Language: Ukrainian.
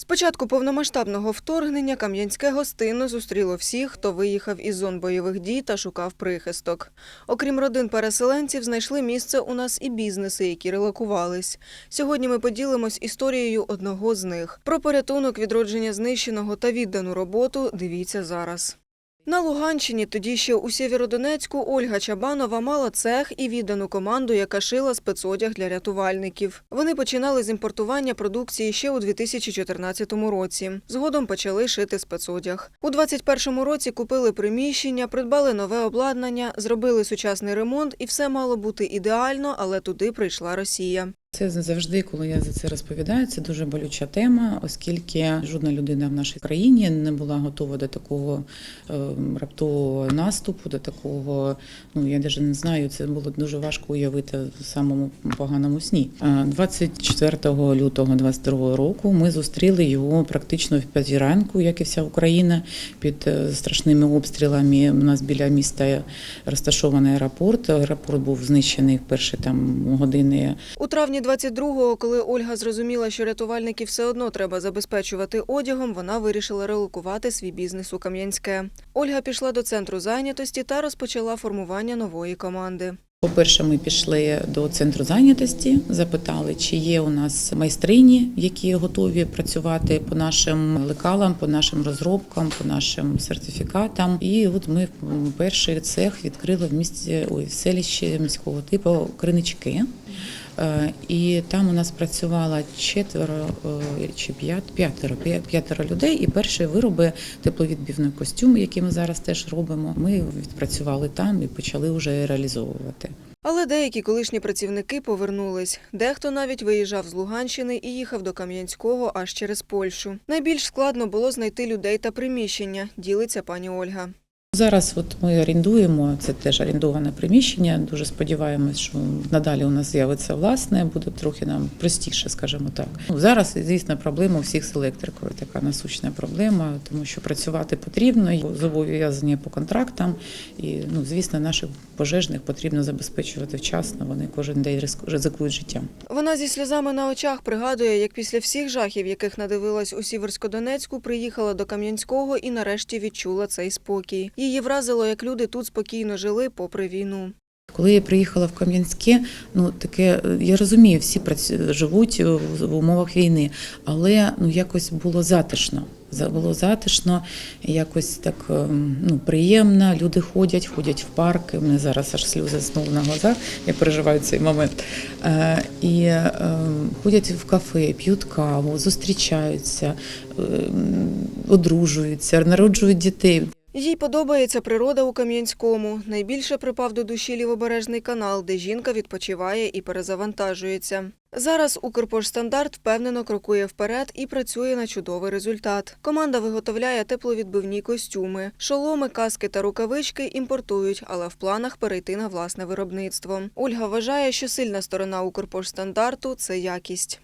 З початку повномасштабного вторгнення Кам'янське гостинно зустріло всіх, хто виїхав із зон бойових дій та шукав прихисток. Окрім родин переселенців, знайшли місце у нас і бізнеси, які релокувались. Сьогодні ми поділимось історією одного з них. Про порятунок, відродження знищеного та віддану роботу дивіться зараз. На Луганщині, тоді ще у Сєвєродонецьку, Ольга Чабанова мала цех і віддану команду, яка шила спецодяг для рятувальників. Вони починали з імпортування продукції ще у 2014 році. Згодом почали шити спецодяг. У 2021 році купили приміщення, придбали нове обладнання, зробили сучасний ремонт, і все мало бути ідеально, але туди прийшла Росія. Це завжди, коли я за це розповідаю, це дуже болюча тема, оскільки жодна людина в нашій країні не була готова до такого е, раптового наступу, до такого. Ну я навіть не знаю, це було дуже важко уявити в самому поганому сні. Е, 24 лютого 22 року ми зустріли його практично в п'ятій ранку, як і вся Україна, під е, страшними обстрілами. У нас біля міста розташований аеропорт. Аеропорт був знищений в перші там години У травні 22-го, коли Ольга зрозуміла, що рятувальників все одно треба забезпечувати одягом, вона вирішила релокувати свій бізнес у Кам'янське. Ольга пішла до центру зайнятості та розпочала формування нової команди. По-перше, ми пішли до центру зайнятості, запитали, чи є у нас майстрині, які готові працювати по нашим лекалам, по нашим розробкам, по нашим сертифікатам. І от ми перший цех відкрили в місті ой, в селищі міського типу Кринички. Е, І там у нас працювало четверо е, чи п'ят, п'ятеро, п'ятеро людей. І перші вироби тепловідбівної костюми, які ми зараз теж робимо, ми відпрацювали там і почали вже реалізовувати. Але деякі колишні працівники повернулись. Дехто навіть виїжджав з Луганщини і їхав до Кам'янського аж через Польщу. Найбільш складно було знайти людей та приміщення, ділиться пані Ольга. Зараз от ми орендуємо, це теж орендоване приміщення. Дуже сподіваємось, що надалі у нас з'явиться власне, буде трохи нам простіше, скажімо так. Ну, Зараз, звісно, проблема у всіх з електрикою, така насущна проблема, тому що працювати потрібно, зобов'язані по контрактам. І, ну, звісно, наших пожежних потрібно забезпечувати вчасно. Вони кожен день ризик- ризикують життям. Вона зі сльозами на очах пригадує, як після всіх жахів, яких надивилась у Сіверськодонецьку, приїхала до Кам'янського і нарешті відчула цей спокій. Її вразило, як люди тут спокійно жили попри війну. Коли я приїхала в Кам'янське, ну таке е, я розумію, всі живуть в в умовах війни, але ну якось було затишно. Було затишно, якось так ем, ну, приємно. Люди ходять, ходять в парки. У мене зараз аж сльози знову на глазах. Я переживаю цей момент. Е, і е, ходять в кафе, п'ють каву, зустрічаються, е, одружуються, народжують дітей. Їй подобається природа у Кам'янському. Найбільше припав до душі лівобережний канал, де жінка відпочиває і перезавантажується. Зараз Укрпоштстандарт впевнено крокує вперед і працює на чудовий результат. Команда виготовляє тепловідбивні костюми, шоломи, каски та рукавички імпортують, але в планах перейти на власне виробництво. Ольга вважає, що сильна сторона Укрпоштстандарту – це якість.